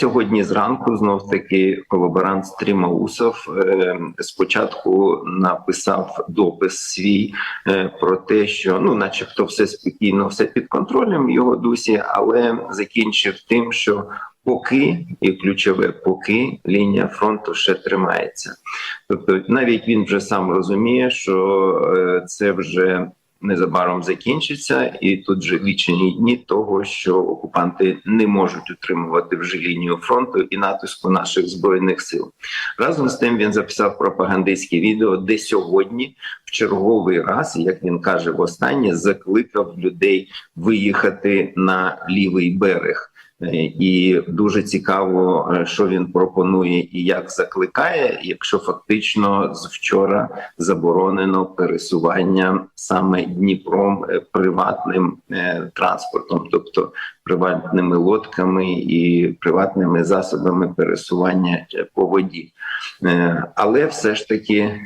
сьогодні зранку знов таки колаборант Стрімаусов е, спочатку написав допис свій е, про те, що ну, начебто, все спокійно, все під контролем його дусі, але закінчив тим, що поки і ключове поки лінія фронту ще тримається. Тобто, навіть він вже сам розуміє, що е, це вже незабаром закінчиться, і тут же лічені дні того, що окупанти не можуть утримувати вже лінію фронту і натиску наших збройних сил. Разом з тим він записав пропагандистське відео, де сьогодні в черговий раз, як він каже, востаннє закликав людей виїхати на лівий берег. Е, І дуже цікаво, е, що він пропонує і як закликає, якщо фактично з вчора заборонено пересування саме Дніпром е, приватним транспортом, тобто приватними лодками і приватними засобами пересування по воді. Але все ж таки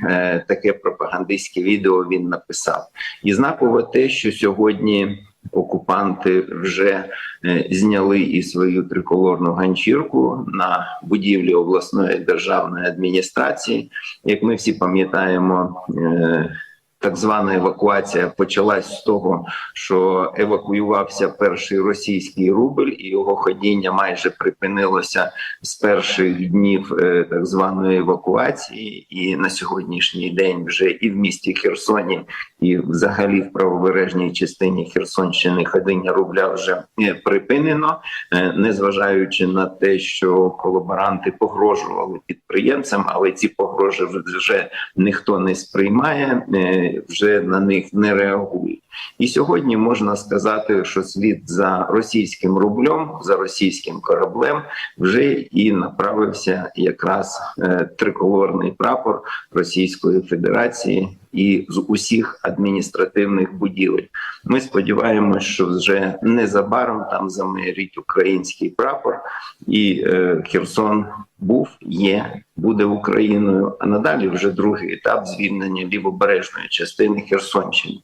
таке пропагандистське відео він написав. І знаково те, що сьогодні окупанти вже е, зняли і свою триколорну ганчірку на будівлі обласної державної адміністрації. Як ми всі пам'ятаємо, е, так звана евакуація почалась з того, що евакуювався перший російський рубль, і його ходіння майже припинилося з перших днів е, так званої евакуації. І на сьогоднішній день вже і в місті Херсоні, і взагалі в правобережній частині Херсонщини ходіння рубля вже е, припинено, е, незважаючи на те, що колаборанти погрожували підприємцям, але ці погрози вже ніхто не сприймає, вже на них не реагує. І сьогодні можна сказати, що слід за російським рублем, за російським кораблем вже і направився якраз е, триколорний прапор Російської Федерації і з усіх адміністративних будівель. Ми сподіваємося, що вже незабаром там замерить український прапор, і е, Херсон був, є, буде Україною. А надалі вже другий етап звільнення лівобережної частини Херсонщини.